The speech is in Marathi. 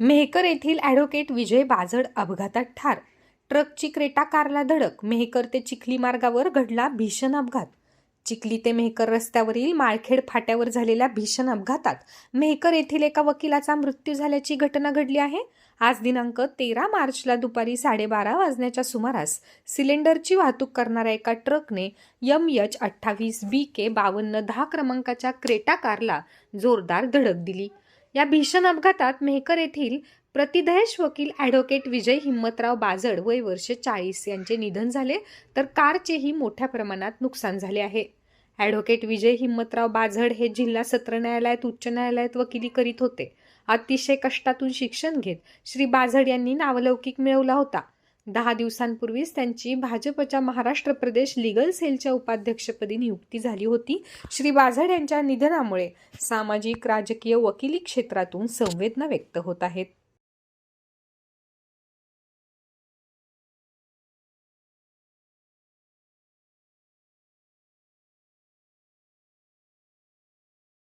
मेहकर येथील ॲडव्होकेट विजय बाजड अपघातात ठार. ट्रकची क्रेटा कारला धडक. मेहकर ते चिखली मार्गावर घडला भीषण अपघात. चिखली ते मेहकर रस्त्यावरील माळखेड फाट्यावर झालेल्या भीषण अपघातात मेहकर येथील एका वकिलाचा मृत्यू झाल्याची घटना घडली आहे. आज दिनांक तेरा मार्चला दुपारी साडेबारा वाजण्याच्या सुमारास सिलेंडरची वाहतूक करणाऱ्या एका ट्रकने यम एच अठ्ठावीस बी के बावन्न दहा क्रमांकाच्या क्रेटा कारला जोरदार धडक दिली. या भीषण अपघातात मेहकर येथील प्रतिधयश वकील ॲडव्होकेट विजय हिम्मतराव बाजड वय वर्ष चाळीस यांचे निधन झाले तर कारचेही मोठ्या प्रमाणात नुकसान झाले आहे. ॲडव्होकेट विजय हिम्मतराव बाझड हे जिल्हा सत्र न्यायालयात उच्च न्यायालयात वकिली करीत होते. अतिशय कष्टातून शिक्षण घेत श्री बाझड यांनी नावलौकिक मिळवला होता. दहा दिवसांपूर्वीच त्यांची भाजपच्या महाराष्ट्र प्रदेश लिगल सेलच्या उपाध्यक्षपदी नियुक्ती झाली होती. श्री बाझड यांच्या निधनामुळे सामाजिक राजकीय वकिली क्षेत्रातून संवेदना व्यक्त होत आहेत.